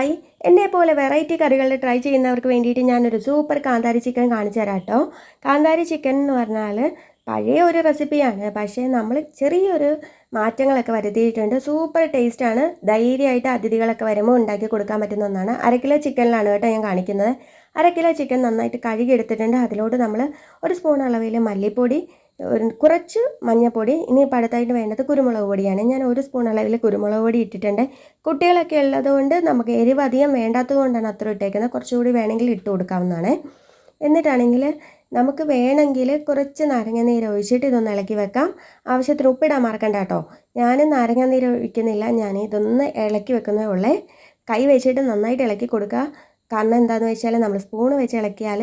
Hi. എന്നെ പോലെ variety കറികൾ ട്രൈ ചെയ്യുന്നവർക്ക് വേണ്ടിയിട്ട് ഞാനൊരു സൂപ്പർ കാന്താരി ചിക്കൻ കാണിച്ചു തരാം കേട്ടോ കാന്താരി ചിക്കൻ എന്ന് പറഞ്ഞാൽ പഴയ ഒരു റെസിപ്പിയാണ് പക്ഷേ നമ്മൾ ചെറിയൊരു മാറ്റങ്ങളൊക്കെ വരുത്തിയിട്ടുണ്ട്. സൂപ്പർ ടേസ്റ്റാണ് ധൈര്യമായിട്ട് അതിഥികളൊക്കെ വരുമ്പോൾ ഉണ്ടാക്കി കൊടുക്കാൻ പറ്റുന്ന ഒന്നാണ്. അര കിലോ ചിക്കനിലാണ് കേട്ടോ ഞാൻ കാണിക്കുന്നത്. അര കിലോ ചിക്കൻ നന്നായിട്ട് കഴുകി എടുത്തിട്ടുണ്ട് അതിലോട്ട് നമ്മൾ ഒരു സ്പൂൺ അളവിൽ മല്ലിപ്പൊടി ഒരു കുറച്ച് മഞ്ഞൾപ്പൊടി ഇനി ഇപ്പോൾ വേണ്ടത് കുരുമുളക് പൊടിയാണ്. ഞാൻ ഒരു സ്പൂൺ അളവിൽ കുരുമുളക് പൊടി ഇട്ടിട്ടുണ്ട്. കുട്ടികളൊക്കെ ഉള്ളതുകൊണ്ട് നമുക്ക് എരിവ് അധികം വേണ്ടാത്തത് കൊണ്ടാണ് അത്ര ഇട്ടേക്കുന്നത്. കുറച്ചുകൂടി വേണമെങ്കിൽ ഇട്ട് കൊടുക്കാവുന്നതാണ്. എന്നിട്ടാണെങ്കിൽ നമുക്ക് വേണമെങ്കിൽ കുറച്ച് നാരങ്ങ നീര് ഒഴിച്ചിട്ട് ഇതൊന്ന് ഇളക്കി വെക്കാം. ആവശ്യത്തിന് ഉപ്പിടാൻ മറക്കണ്ട കേട്ടോ. ഞാൻ നാരങ്ങ നീര് ഒഴിക്കുന്നില്ല. ഞാൻ ഇതൊന്ന് ഇളക്കി വെക്കുന്നേ ഉള്ളേ. കൈ വെച്ചിട്ട് നന്നായിട്ട് ഇളക്കി കൊടുക്കുക. കാരണം എന്താണെന്ന് വെച്ചാൽ നമ്മൾ സ്പൂൺ വെച്ച് ഇളക്കിയാൽ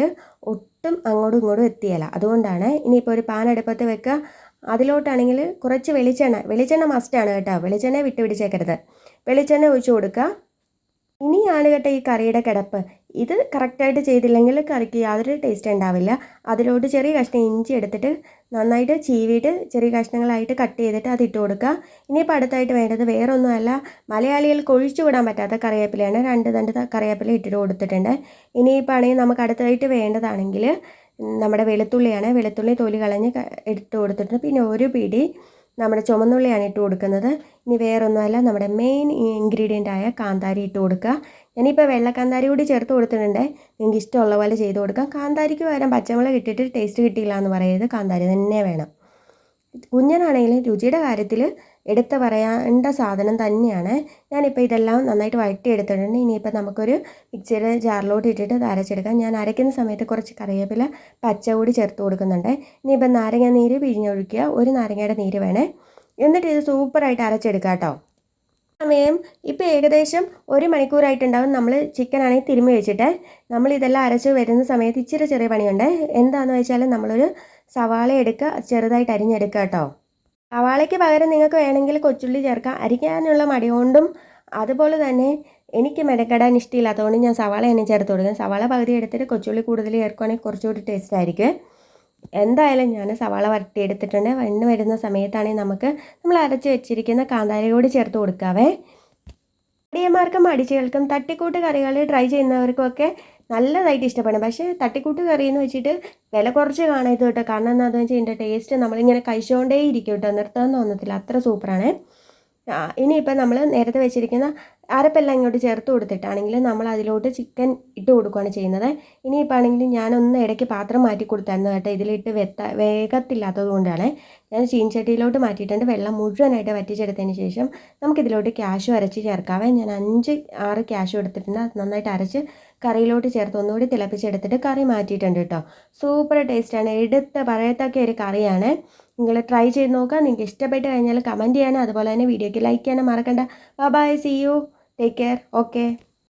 ഒട്ടും അങ്ങോട്ടും ഇങ്ങോട്ടും എത്തിയല്ല. അതുകൊണ്ടാണ് ഇനിയിപ്പോൾ ഒരു പാൻ അടുപ്പത്ത് വെക്കുക അതിലോട്ടാണെങ്കിൽ കുറച്ച് വെളിച്ചെണ്ണ. വെളിച്ചെണ്ണ മസ്റ്റാണ് കേട്ടോ. വെളിച്ചെണ്ണ വിട്ട് പിടിച്ചേക്കരുത് വെളിച്ചെണ്ണ ഒഴിച്ചു കൊടുക്കുക ഇനിയാണ് കേട്ടോ ഈ കറിയുടെ കിടപ്പ്. ഇത് കറക്റ്റായിട്ട് ചെയ്തില്ലെങ്കിൽ കറിക്ക് യാതൊരു ടേസ്റ്റ് ഉണ്ടാവില്ല. അതിലോട്ട് ചെറിയ കഷ്ണം ഇഞ്ചി എടുത്തിട്ട് നന്നായിട്ട് ചീവിയിട്ട് ചെറിയ കഷ്ണങ്ങളായിട്ട് കട്ട് ചെയ്തിട്ട് അത് ഇട്ട് കൊടുക്കുക. ഇനിയിപ്പോൾ അടുത്തായിട്ട് വേണ്ടത് വേറൊന്നുമല്ല മലയാളികൾക്ക് ഒഴിച്ചു വിടാൻ പറ്റാത്ത കറിവേപ്പിലയാണ്. രണ്ട് രണ്ട് കറിവേപ്പില ഇട്ടിട്ട് കൊടുത്തിട്ടുണ്ട്. ഇനിയിപ്പോൾ ആണെങ്കിൽ നമുക്ക് അടുത്തായിട്ട് വേണ്ടതാണെങ്കിൽ നമ്മുടെ വെളുത്തുള്ളിയാണ്. വെളുത്തുള്ളി തൊലി കളഞ്ഞ് എടുത്ത് കൊടുത്തിട്ടുണ്ട്. പിന്നെ ഒരു പിടി നമ്മുടെ ചുമന്നുള്ളിയാണ് ഇട്ട് കൊടുക്കുന്നത്. ഇനി വേറൊന്നുമല്ല നമ്മുടെ മെയിൻ ഇൻഗ്രീഡിയന്റ് ആയ കാന്താരി ഇട്ട് കൊടുക്കുക. ഞാനിപ്പോൾ വെള്ള കാന്താരി കൂടി ചേർത്ത് കൊടുത്തിട്ടുണ്ട്. നിങ്ങൾക്ക് ഇഷ്ടമുള്ള പോലെ ചെയ്ത് കൊടുക്കാം. കാന്താരിക്ക് പകരം പച്ചമുളക് ഇട്ടിട്ട് ടേസ്റ്റ് കിട്ടിയില്ല എന്ന് പറയരുത്. കാന്താരി തന്നെ വേണം. കുഞ്ഞനാണെങ്കിലും രുചിയുടെ കാര്യത്തിൽ എടുത്ത് പറയേണ്ട സാധനം തന്നെയാണ്. ഞാനിപ്പോൾ ഇതെല്ലാം നന്നായിട്ട് വഴറ്റി എടുത്തിട്ടുണ്ട് ഇനിയിപ്പോൾ നമുക്കൊരു മിക്സിയുടെ ജാറിലോട്ട് ഇട്ടിട്ട് അരച്ചെടുക്കാം. ഞാൻ അരയ്ക്കുന്ന സമയത്ത് കുറച്ച് കറിവേപ്പില പച്ച കൂടി ചേർത്ത് കൊടുക്കുന്നുണ്ട്. ഇനിയിപ്പോൾ നാരങ്ങ നീര് പിഴിഞ്ഞൊഴിക്കുക. ഒരു നാരങ്ങയുടെ നീര് വേണേ. എന്നിട്ട് ഇത് സൂപ്പറായിട്ട് അരച്ചെടുക്കാം കേട്ടോ. സമയം ഇപ്പോൾ ഏകദേശം ഒരു മണിക്കൂറായിട്ടുണ്ടാവും. നമ്മൾ ചിക്കൻ ആണെങ്കിൽ തിരുമ്മി വെച്ചിട്ട്. നമ്മൾ ഇതെല്ലാം അരച്ച് വരുന്ന സമയത്ത് ഇച്ചിരി ചെറിയ പണിയുണ്ട്. എന്താണെന്ന് വെച്ചാൽ നമ്മളൊരു സവാള എടുക്കുക ചെറുതായിട്ട് അരിഞ്ഞെടുക്കുക കേട്ടോ. സവാളയ്ക്ക് പകരം നിങ്ങൾക്ക് വേണമെങ്കിൽ കൊച്ചുള്ളി ചേർക്കാം. അരിക്കാനുള്ള മടി കൊണ്ടും അതുപോലെ തന്നെ എനിക്ക് മെനക്കെടാൻ ഇഷ്ടമില്ലാത്തതുകൊണ്ട് ഞാൻ സവാള തന്നെ ചേർത്ത് കൊടുക്കും. സവാള പകുതി എടുത്തിട്ട് കൊച്ചുള്ളി കൂടുതൽ ചേർക്കുകയാണെങ്കിൽ കുറച്ചുകൂടി ടേസ്റ്റ് ആയിരിക്കും. എന്തായാലും ഞാൻ സവാള വരട്ടി എടുത്തിട്ടുണ്ട് വണ്ണ് വരുന്ന സമയത്താണെങ്കിൽ നമുക്ക് നമ്മൾ അരച്ച് വെച്ചിരിക്കുന്ന കാന്താരി കൂടി ചേർത്ത് കൊടുക്കാവേ. മടിയന്മാർക്കും മടിച്ചുകൾക്കും തട്ടിക്കൂട്ട് കറികൾ ട്രൈ ചെയ്യുന്നവർക്കൊക്കെ നല്ലതായിട്ട് ഇഷ്ടപ്പെടും. പക്ഷേ തട്ടിക്കൂട്ട് കറി എന്ന് വെച്ചിട്ട് വില കുറച്ച് കാണരുത് കേട്ടോ. കാരണം എന്താണെന്ന് വെച്ചാൽ ഇതിന്റെ ടേസ്റ്റ് നമ്മളിങ്ങനെ കഴിച്ചുകൊണ്ടേ ഇരിക്കും കേട്ടോ. നിർത്താൻ തോന്നത്തില്ല. അത്ര സൂപ്പറാണ് ഇനിയിപ്പോൾ നമ്മൾ നേരത്തെ വെച്ചിരിക്കുന്ന അരപ്പെല്ലാം ഇങ്ങോട്ട് ചേർത്ത് കൊടുത്തിട്ടാണെങ്കിൽ നമ്മൾ അതിലോട്ട് ചിക്കൻ ഇട്ട് കൊടുക്കുകയാണ് ചെയ്യുന്നത്. ഇനിയിപ്പോൾ ആണെങ്കിൽ ഞാനൊന്ന് ഇടയ്ക്ക് പാത്രം മാറ്റി കൊടുത്തായിരുന്നു കേട്ടോ. ഇതിലിട്ട് വെത്ത വേഗത്തില്ലാത്തത് കൊണ്ടാണ്. ഞാൻ ചീൻചട്ടിയിലോട്ട് മാറ്റിയിട്ടുണ്ട്. വെള്ളം മുഴുവനായിട്ട് വറ്റിച്ചെടുത്തതിന് ശേഷം നമുക്കിതിലോട്ട് ക്യാഷ് അരച്ച് ചേർക്കാവേ. ഞാൻ അഞ്ച് ആറ് ക്യാഷ് എടുത്തിട്ടുണ്ട്. അത് നന്നായിട്ട് അരച്ച് കറിയിലോട്ട് ചേർത്ത് ഒന്നുകൂടി തിളപ്പിച്ചെടുത്തിട്ട് കറി മാറ്റിയിട്ടുണ്ട് കേട്ടോ. സൂപ്പർ ടേസ്റ്റാണ്. എടുത്ത് പറയത്തൊക്കെ ഒരു കറിയാണ്. നിങ്ങൾ ട്രൈ ചെയ്ത് നോക്കുക. നിങ്ങൾക്ക് ഇഷ്ടപ്പെട്ട് കഴിഞ്ഞാൽ കമന്റ് ചെയ്യാനും അതുപോലെ തന്നെ വീഡിയോയ്ക്ക് ലൈക്ക് ചെയ്യാനും മറക്കണ്ട. Bye see you take care okay